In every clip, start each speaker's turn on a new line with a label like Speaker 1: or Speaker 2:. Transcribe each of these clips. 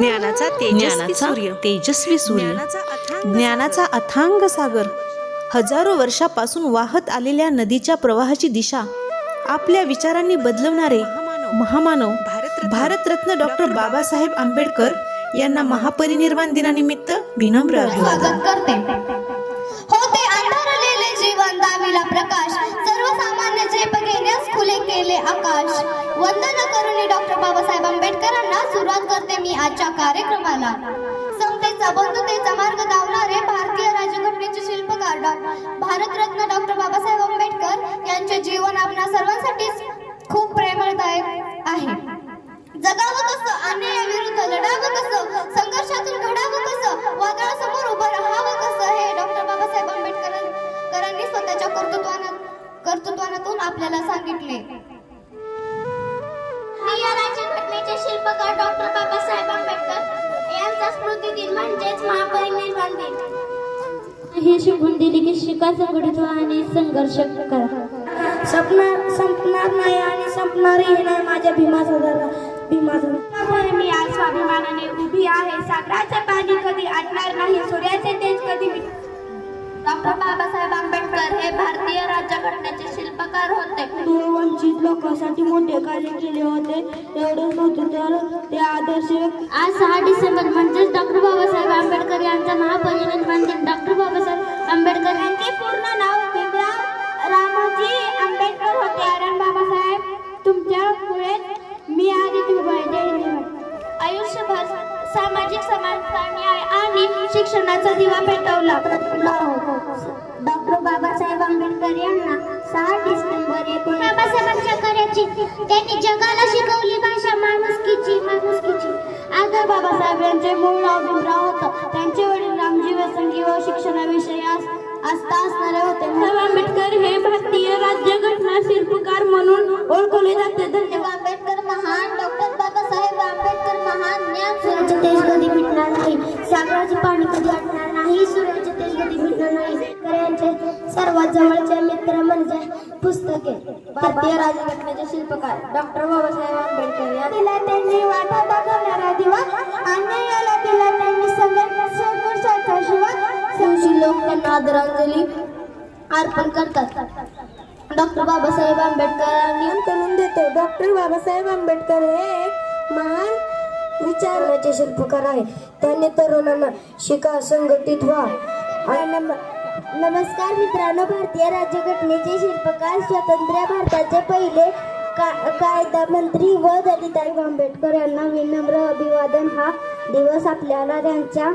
Speaker 1: ज्ञानाचा तेजस्वी सूर्य.
Speaker 2: तेजस्वी सूर्य.
Speaker 1: ज्ञानाचा अथांग
Speaker 2: सागर. हजारो वर्षापासून वाहत आलेल्या नदीच्या प्रवाहाची दिशा आपल्या विचारांनी बदलवणारे महामानव.
Speaker 1: भारतरत्न.
Speaker 2: भारतरत्न डॉक्टर बाबासाहेब आंबेडकर यांना महापरिनिर्वाण दिनानिमित्त विनम्र अभिवादन.
Speaker 3: करते. आकाश. वंदना करून डॉक्टर बाबासाहेब आंबेडकरांना सुरुवात करते मी आजच्या कार्यक्रमाला. समतेचा बंधुतेचा मार्ग धावणारे भारतीय राज्यघटनेचे शिल्पकार डॉ भारतरत्न डॉक्टर बाबासाहेब
Speaker 4: शिल्पकार डॉक्टर बाबासाहेब आंबेडकर. यांचा स्मृती दिन म्हणजेच महापरिनिर्वाण दिन.
Speaker 5: हे शिकून दिली की शिका संघटित व्हा आणि संघर्ष करा. संपणार संपणार नाही आणि संपणारही नाही माझ्या भीमाचा दरा भीमाचा
Speaker 4: त्यामुळे मी आज स्वाभिमानाने उभी आहे. सागराचे पाणी कधी आटणार नाही सूर्याचे तेज कधी
Speaker 3: डॉक्टर बाबासाहेब आंबेडकर हे भारतीय राज्यघटनेचे शिल्पकार होते.
Speaker 5: वंचित लोकांसाठी मोठे कार्य केले होते. एवढेच नव्हते तर ते आदर्श
Speaker 4: आज सहा डिसेंबर म्हणजेच डॉक्टर बाबासाहेब आंबेडकर यांचा महापरिनिर्वाण दिन. डॉक्टर बाबासाहेब आंबेडकर यांचे पूर्ण नाव भीमराव रामोजी आंबेडकर होते. कारण बाबासाहेब तुमच्यामुळे मी आज इथे उभा आहे. आयुष्यभर सामाजिक समानता न्याय आणि शिक्षणाचा दिवा पेटवला. डॉक्टर बाबासाहेब आंबेडकर यांना सहा डिसेंबर बाबासाहेबांच्या कार्याची. त्यांनी जगाला शिकवली भाषा माणुसकीची माणुसकीची. आदर बाबासाहेब यांचे मूळ नाव भीमराव होतं. त्यांचे वडील रामजी वसंगी व शिक्षणाविषयी आस्था असणारे होते. बाबासाहेब आंबेडकर हे भारतीय राज्यघटना शिल्पकार म्हणून ओळखले जाते. सर्वात जवळचे मित्र म्हणजे पुस्तके. भारतीय राज्यघटनेचे शिल्पकार डॉक्टर बाबासाहेब आंबेडकर या दिला त्यांनी वाटा दाखवणारा दिवा अन्यायाला दिला त्यांनी संघर्ष संघर्षाचा शिवा संशी लोक त्यांना आदरांजली अर्पण करतात. डॉक्टर बाबासाहेब आंबेडकरांनी
Speaker 5: करून देतो. डॉक्टर बाबासाहेब आंबेडकर हे एक महान विचारण्याचे शिल्पकार आहे त्यांनी तरुणांना शिका संघटित व्हा. आणि
Speaker 4: नमस्कार मित्रांनो भारतीय राज्यघटनेचे शिल्पकार स्वतंत्र भारताचे पहिले का कायदा मंत्री व दलिताई आंबेडकर यांना विनम्र अभिवादन. हा दिवस आपल्याला त्यांच्या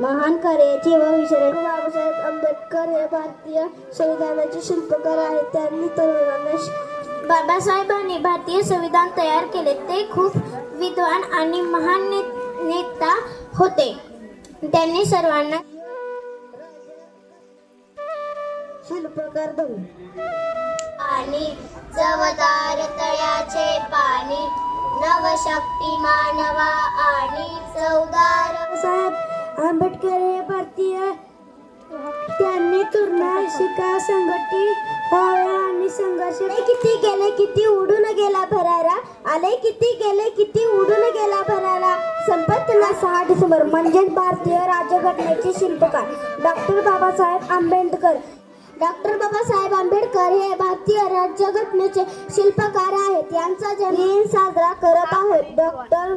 Speaker 4: महान कार्याची व विचार बाबासाहेब आंबेडकर हे भारतीय संविधानाचे शिल्पकार आहेत. त्यांनी तरुणांना बाबासाहेबांनी भारतीय संविधान तयार केले. ते खूप विद्वान आणि महान ने- नेता होते. त्यांनी सर्वांना
Speaker 5: शिल्पकार दम
Speaker 4: आणि चवदार तळ्याचे पाणी नवशक्ती मानवा आणि चौदार.
Speaker 5: साहेब आंबेडकर हे भारतीय त्यांनी तुरणा शिका व्हावे आणि संघर्ष
Speaker 4: किती गेले किती उडून गेला भरारा? आले किती गेले किती उडून गेला भरारा? संपत
Speaker 5: ना सहा डिसेंबर म्हणजेच भारतीय राज्यघटनेचे शिल्पकार. डॉक्टर बाबासाहेब आंबेडकर
Speaker 4: डॉक्टर बाबासाहेब आंबेडकर हे भारतीय राज्यघटनेचे शिल्पकार आहेत. यांचा जन्म
Speaker 5: साजरा करत आहोत. डॉक्टर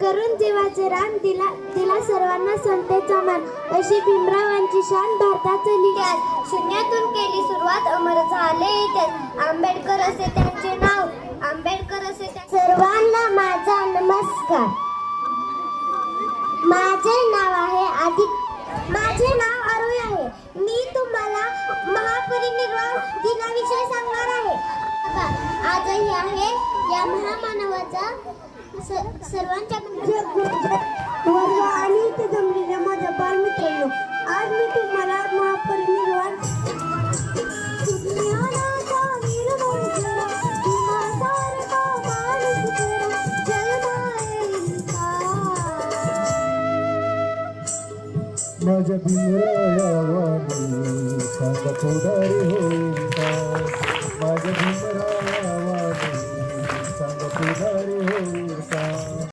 Speaker 4: करून जीवाचे रान दिला दिला सर्वांना संतेचा मान. अशी भीमरावांची शान भारताचे लिहिल्यास शून्यातून केली सुरुवात अमर झाले इतिहास आंबेडकर असे त्यांचे नाव. आंबेडकर असे सर्वांना माझा नमस्कार. माझे नाव आहे आदित्य माझे नाव अरुय आहे. मी तुम महापरिनिर्वाण दिनाविषयी सांगणार आहे आजही आहे या महामानवाचा सर्वांच्या
Speaker 5: आणि इथे जमलेल्या माझ्या बालमित्रांनो आज मी तुम्हाला महापरिनिर्वाण.
Speaker 6: माझ्या भीमराया वाणी सांगा